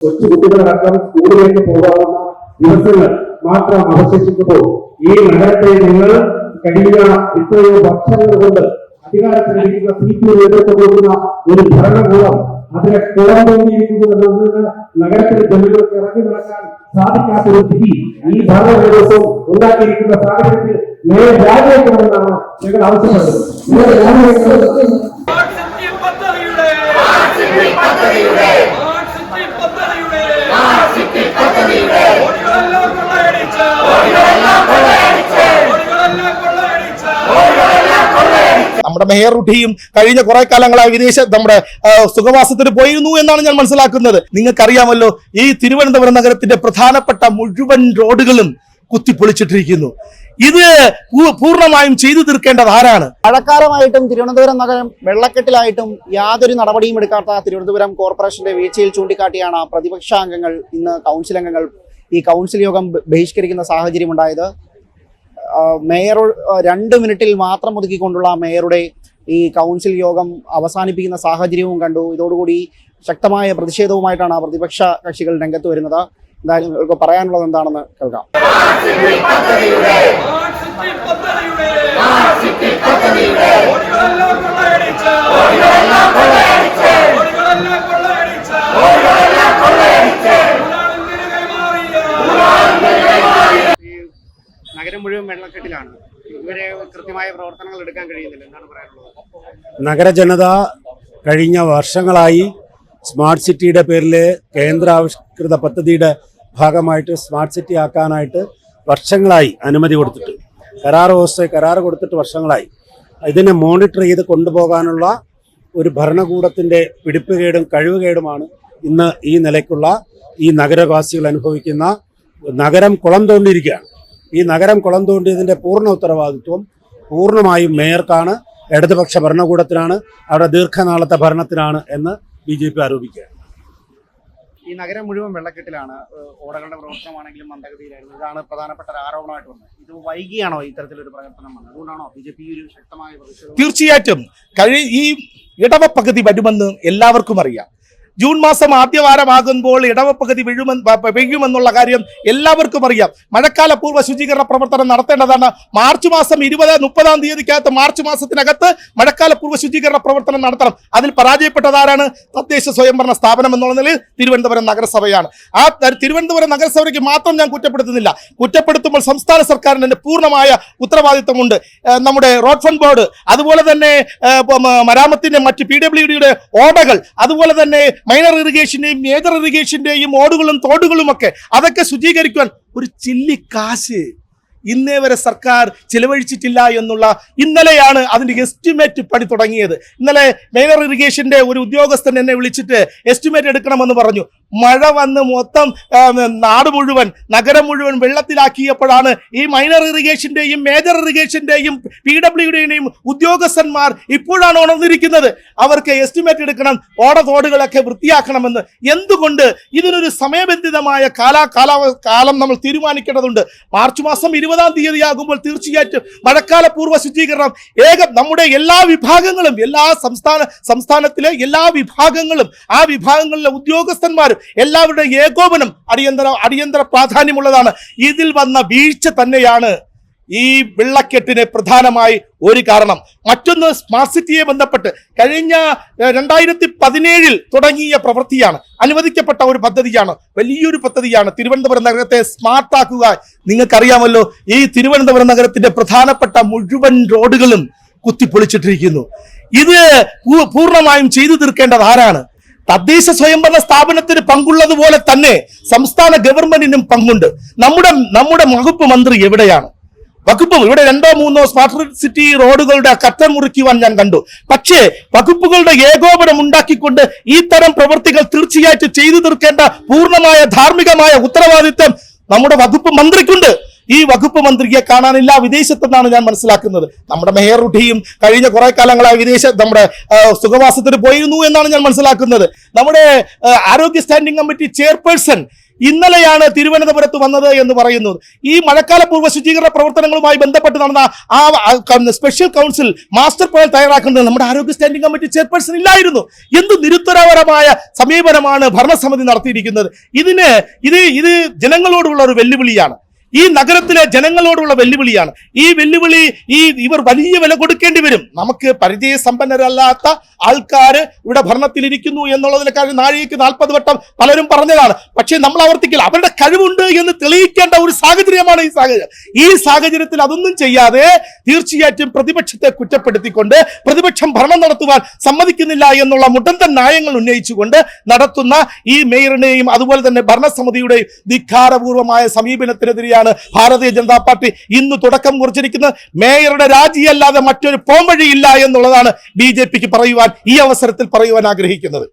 കൊച്ചു കുട്ടികളടക്കം സ്കൂളിലേക്ക് പോകാവുന്ന ദിവസങ്ങൾ മാത്രം അവശേഷിക്കുമ്പോൾ ഈ നഗരത്തെ നിങ്ങൾ കഴിഞ്ഞ എത്രയോ വർഷങ്ങൾ കൊണ്ട് അധികാരത്തിലിരിക്കുന്ന സി പി നേതൃത്വം കൊടുക്കുന്ന ഒരു ഭരണകൂടം അതിനെ കുളം തോന്നിയിരിക്കുന്നു എന്നത് നഗരത്തിലെ ജനങ്ങൾക്ക് ഇറങ്ങി നടക്കാൻ സാധിക്കാത്ത ഒരു സ്ഥിതി ഈ ഭരണകൂടവും ഉണ്ടാക്കിയിരിക്കുന്ന സാഹചര്യത്തിൽ മേയർ രാജിവെക്കണമെന്നാണ് ഞങ്ങൾ ആവശ്യപ്പെടുന്നത് മേയർ കഴിഞ്ഞ കുറെ കാലങ്ങളായി വിദേശ നമ്മുടെ സുഖവാസത്തിന് പോയിരുന്നു എന്നാണ് ഞാൻ മനസ്സിലാക്കുന്നത്. നിങ്ങൾക്കറിയാമല്ലോ ഈ തിരുവനന്തപുരം നഗരത്തിന്റെ പ്രധാനപ്പെട്ട മുഴുവൻ റോഡുകളും കുത്തിപ്പൊളിച്ചിട്ടിരിക്കുന്നു. ഇത് പൂർണമായും ചെയ്തു തീർക്കേണ്ടത് ആരാണ്? മഴക്കാലമായിട്ടും തിരുവനന്തപുരം നഗരം വെള്ളക്കെട്ടിലായിട്ടും യാതൊരു നടപടിയും എടുക്കാത്ത തിരുവനന്തപുരം കോർപ്പറേഷന്റെ വീഴ്ചയിൽ ചൂണ്ടിക്കാട്ടിയാണ് പ്രതിപക്ഷാംഗങ്ങൾ ഇന്ന് കൗൺസിൽ അംഗങ്ങൾ ഈ കൗൺസിൽ യോഗം ബഹിഷ്കരിക്കുന്ന സാഹചര്യം ഉണ്ടായത് മേയർ രണ്ട് മിനിറ്റിൽ മാത്രം ഒതുക്കിക്കൊണ്ടുള്ള മേയറുടെ ഈ കൗൺസിൽ യോഗം അവസാനിപ്പിക്കുന്ന സാഹചര്യവും കണ്ടു. ഇതോടുകൂടി ശക്തമായ പ്രതിഷേധവുമായിട്ടാണ് പ്രതിപക്ഷ കക്ഷികൾ രംഗത്ത് വരുന്നത്. എന്തായാലും ഇവർക്ക് പറയാനുള്ളത് എന്താണെന്ന് കേൾക്കാം കോടികളെല്ലാം കൊള്ളയടിച്ച കോടികളെല്ലാം കൊള്ളയടിച്ച ഊരാളുങ്കിന് കൈമാറിയ ഈ നഗരം മുഴുവൻ വെള്ളക്കെട്ടിലാണ് ഇവരെ കൃത്യമായ പ്രവർത്തനങ്ങൾ എടുക്കാൻ കഴിയുന്നില്ല. എന്നാണ് പറയാനുള്ളത്? കഴിഞ്ഞ വർഷങ്ങളായി സ്മാർട്ട് സിറ്റിയുടെ പേരിൽ കേന്ദ്രാവിഷ്കൃത പദ്ധതിയുടെ ഭാഗമായിട്ട് സ്മാർട്ട് സിറ്റി ആക്കാനായിട്ട് വർഷങ്ങളായി അനുമതി കൊടുത്തിട്ട് കരാർ വ്യവസ്ഥ കരാർ കൊടുത്തിട്ട് വർഷങ്ങളായി. ഇതിനെ മോണിറ്റർ ചെയ്ത് കൊണ്ടുപോകാനുള്ള ഒരു ഭരണകൂടത്തിന്റെ പിടിപ്പുകേടും കഴിവുകേടുമാണ് ഇന്ന് ഈ നിലയ്ക്കുള്ള ഈ നഗരവാസികൾ അനുഭവിക്കുന്ന നഗരം കുളം തോണ്ടിയിരിക്കുകയാണ്. ഈ നഗരം കുളം തോണ്ടിയതിന്റെ പൂർണ ഉത്തരവാദിത്വം പൂർണമായും മേയർക്കാണ് ഇടതുപക്ഷ ഭരണകൂടത്തിനാണ് അവിടെ ദീർഘനാളത്തെ ഭരണത്തിനാണ് എന്ന് ബി ജെ പി ആരോപിക്കുകയാണ്. ഈ നഗരം മുഴുവൻ വെള്ളക്കെട്ടിലാണ് ഓടകളുടെ പ്രവർത്തനമാണെങ്കിലും മന്ദഗതിയിലായിരുന്നു. ഇതാണ് പ്രധാനപ്പെട്ട ഒരു ആരോപണമായിട്ട് വന്നത്. ഇത് വൈകിയാണോ ഇത്തരത്തിലൊരു പ്രവർത്തനം വന്നത്? അതുകൊണ്ടാണോ ബി ജെ പി ഒരു ശക്തമായ തീർച്ചയായിട്ടും. കഴി ഈ ഇടവ പകുതി വരുമെന്ന് എല്ലാവർക്കും അറിയാം. ജൂൺ മാസം ആദ്യവാരമാകുമ്പോൾ ഇടവ പകുതി വീഴുമെന്ന് പെയ്യുമെന്നുള്ള കാര്യം എല്ലാവർക്കും അറിയാം. മഴക്കാല പൂർവ ശുചീകരണ പ്രവർത്തനം നടത്തേണ്ടതാണ്. മാർച്ച് മാസം ഇരുപത് മുപ്പതാം തീയതിക്കകത്ത് മാർച്ച് മാസത്തിനകത്ത് മഴക്കാല പൂർവ ശുചീകരണ പ്രവർത്തനം നടത്തണം. അതിൽ പരാജയപ്പെട്ടതാരാണ് തദ്ദേശ സ്വയംഭരണ സ്ഥാപനം എന്നുള്ള നിലയിൽ തിരുവനന്തപുരം നഗരസഭയാണ്. ആ തിരുവനന്തപുരം നഗരസഭയ്ക്ക് മാത്രം ഞാൻ കുറ്റപ്പെടുത്തുന്നില്ല. കുറ്റപ്പെടുത്തുമ്പോൾ സംസ്ഥാന സർക്കാരിന് തന്നെ പൂർണമായ ഉത്തരവാദിത്വമുണ്ട്. നമ്മുടെ റോഡ് ഫണ്ട് ബോർഡ് അതുപോലെ തന്നെ മരാമത്തിന്റെ മറ്റ് പി ഡബ്ല്യു ഡിയുടെ ഓടകൾ അതുപോലെ തന്നെ മൈനർ ഇറിഗേഷന്റെയും മേജർ ഇറിഗേഷന്റെയും ഓടുകളും തോടുകളും ഒക്കെ അതൊക്കെ ശുചീകരിക്കുവാൻ ഒരു ചില്ലി കാശ് ഇന്നേ വരെ സർക്കാർ ചിലവഴിച്ചിട്ടില്ല എന്നുള്ള ഇന്നലെയാണ് അതിന്റെ എസ്റ്റിമേറ്റ് പണി തുടങ്ങിയത്. ഇന്നലെ മൈനർ ഇറിഗേഷന്റെ ഒരു ഉദ്യോഗസ്ഥൻ എന്നെ വിളിച്ചിട്ട് എസ്റ്റിമേറ്റ് എടുക്കണമെന്ന് പറഞ്ഞു. മഴ വന്ന് മൊത്തം നാട് മുഴുവൻ നഗരം മുഴുവൻ വെള്ളത്തിലാക്കിയപ്പോഴാണ് ഈ മൈനർ ഇറിഗേഷന്റെയും മേജർ ഇറിഗേഷന്റെയും പി ഡബ്ല്യുഡിയുടെയും ഉദ്യോഗസ്ഥന്മാർ ഇപ്പോഴാണ് ഉണർന്നിരിക്കുന്നത്. അവർക്ക് എസ്റ്റിമേറ്റ് എടുക്കണം ഓടതോടുകളൊക്കെ വൃത്തിയാക്കണമെന്ന്. എന്തുകൊണ്ട് ഇതിനൊരു സമയബന്ധിതമായ കാലാ കാലാവ കാലം നമ്മൾ തീരുമാനിക്കേണ്ടതുണ്ട്? മാർച്ച് മാസം ഇരുപതാം തീയതി ആകുമ്പോൾ തീർച്ചയായിട്ടും മഴക്കാല പൂർവ ശുചീകരണം ഏക നമ്മുടെ എല്ലാ വിഭാഗങ്ങളും എല്ലാ സംസ്ഥാന സംസ്ഥാനത്തിലെ എല്ലാ വിഭാഗങ്ങളും ആ വിഭാഗങ്ങളിലെ ഉദ്യോഗസ്ഥന്മാരും എല്ലാവരുടെ ഏകോപനം അടിയന്തര അടിയന്തര പ്രാധാന്യമുള്ളതാണ്. ഇതിൽ വന്ന വീഴ്ച തന്നെയാണ് ഈ വെള്ളക്കെട്ടിന് പ്രധാനമായി ഒരു കാരണം. മറ്റൊന്ന് സ്മാർട്ട് സിറ്റിയെ ബന്ധപ്പെട്ട് കഴിഞ്ഞ രണ്ടായിരത്തി പതിനേഴിൽ തുടങ്ങിയ പ്രവൃത്തിയാണ് അനുവദിക്കപ്പെട്ട ഒരു പദ്ധതിയാണ് വലിയൊരു പദ്ധതിയാണ് തിരുവനന്തപുരം നഗരത്തെ സ്മാർട്ടാക്കുക നിങ്ങൾക്കറിയാമല്ലോ ഈ തിരുവനന്തപുരം നഗരത്തിന്റെ പ്രധാനപ്പെട്ട മുഴുവൻ റോഡുകളും കുത്തിപ്പൊളിച്ചിട്ടിരിക്കുന്നു. ഇത് പൂർണമായും ചെയ്തു തീർക്കേണ്ടത് ആരാണ്? തദ്ദേശ സ്വയംഭരണ സ്ഥാപനത്തിന് പങ്കുള്ളതുപോലെ തന്നെ സംസ്ഥാന ഗവൺമെന്റിനും പങ്കുണ്ട്. നമ്മുടെ നമ്മുടെ വകുപ്പ് മന്ത്രി എവിടെയാണ്? വകുപ്പ് ഇവിടെ രണ്ടോ മൂന്നോ സ്മാർട്ട് സിറ്റി റോഡുകളുടെ കറ്റം മുറിക്കുവാൻ ഞാൻ കണ്ടു. പക്ഷേ വകുപ്പുകളുടെ ഏകോപനം ഉണ്ടാക്കിക്കൊണ്ട് ഈ തരം പ്രവൃത്തികൾ തീർച്ചയായിട്ടും ചെയ്തു തീർക്കേണ്ട പൂർണമായ ധാർമ്മികമായ ഉത്തരവാദിത്വം നമ്മുടെ വകുപ്പ് മന്ത്രിക്കുണ്ട്. ഈ വകുപ്പ് മന്ത്രിയെ കാണാനില്ല വിദേശത്തെന്നാണ് ഞാൻ മനസ്സിലാക്കുന്നത്. നമ്മുടെ മേയർ റുട്ടിയും കഴിഞ്ഞ കുറെ കാലങ്ങളായി വിദേശ നമ്മുടെ സുഖവാസത്തിന് പോയിരുന്നു എന്നാണ് ഞാൻ മനസ്സിലാക്കുന്നത്. നമ്മുടെ ആരോഗ്യ സ്റ്റാൻഡിംഗ് കമ്മിറ്റി ചെയർപേഴ്സൺ ഇന്നലെയാണ് തിരുവനന്തപുരത്ത് വന്നത് എന്ന് പറയുന്നത് ഈ മഴക്കാല പൂർവ ശുചീകരണ പ്രവർത്തനങ്ങളുമായി ബന്ധപ്പെട്ട് നടന്ന ആ സ്പെഷ്യൽ കൗൺസിൽ മാസ്റ്റർ പ്ലാൻ തയ്യാറാക്കുന്നത് നമ്മുടെ ആരോഗ്യ സ്റ്റാൻഡിംഗ് കമ്മിറ്റി ചെയർപേഴ്സൺ ഇല്ലായിരുന്നു. എന്ത് നിരുത്തരപരമായ സമീപനമാണ് ഭരണസമിതി നടത്തിയിരിക്കുന്നത്. ഇതിന് ഇത് ഇത് ജനങ്ങളോടുള്ള ഒരു വെല്ലുവിളിയാണ്. ഈ നഗരത്തിലെ ജനങ്ങളോടുള്ള വെല്ലുവിളിയാണ്. ഈ വെല്ലുവിളി ഈ ഇവർ വലിയ വില കൊടുക്കേണ്ടി വരും. നമുക്ക് പരിചയസമ്പന്നരല്ലാത്ത ആൾക്കാർ ഇവിടെ ഭരണത്തിലിരിക്കുന്നു കാര്യം നാഴികയ്ക്ക് നാൽപ്പത് വട്ടം പലരും പറഞ്ഞതാണ്. പക്ഷേ നമ്മൾ ആവർത്തിക്കില്ല. അവരുടെ കഴിവുണ്ട് എന്ന് തെളിയിക്കേണ്ട ഒരു സാഹചര്യമാണ് ഈ സാഹചര്യം. ഈ സാഹചര്യത്തിൽ അതൊന്നും ചെയ്യാതെ തീർച്ചയായിട്ടും പ്രതിപക്ഷത്തെ കുറ്റപ്പെടുത്തിക്കൊണ്ട് പ്രതിപക്ഷം ഭരണം നടത്തുവാൻ സമ്മതിക്കുന്നില്ല എന്നുള്ള മുട്ടന്തൻ ന്യായങ്ങൾ ഉന്നയിച്ചുകൊണ്ട് നടത്തുന്ന ഈ മേയറിനെയും അതുപോലെ തന്നെ ഭരണസമിതിയുടെയും ധിക്കാരപൂർവമായ സമീപനത്തിനെതിരെയാണ് ഭാരതീയ ജനതാ പാർട്ടി ഇന്ന് തുടക്കം കുറിച്ചിരിക്കുന്നത്. മേയറുടെ രാജിയല്ലാതെ മറ്റൊരു പോംവഴിയില്ല എന്നുള്ളതാണ് ബി പറയുവാൻ ഈ അവസരത്തിൽ പറയുവാൻ ആഗ്രഹിക്കുന്നത്.